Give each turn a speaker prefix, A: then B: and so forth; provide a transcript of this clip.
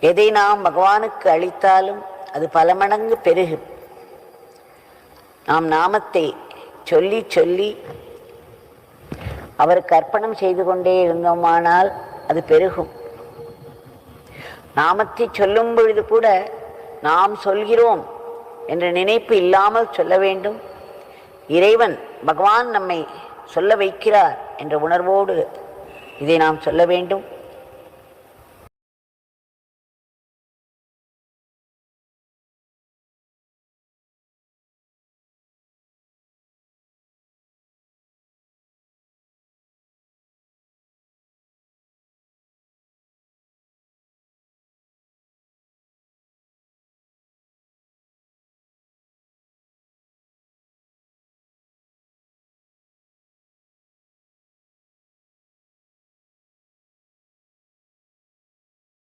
A: எதை நாம் பகவானுக்கு அளித்தாலும் அது பல மடங்கு பெருகும். நாம் நாமத்தை சொல்லி சொல்லி அவருக்கு அர்ப்பணம் செய்து கொண்டே இருந்தோமானால் அது பெருகும். நாமத்தை சொல்லும் பொழுது கூட நாம் சொல்கிறோம் என்ற நினைப்பு இல்லாமல் சொல்ல வேண்டும். இறைவன் பகவான் நம்மை சொல்ல வைக்கிறார் என்ற உணர்வோடு இதை நாம் சொல்ல வேண்டும்.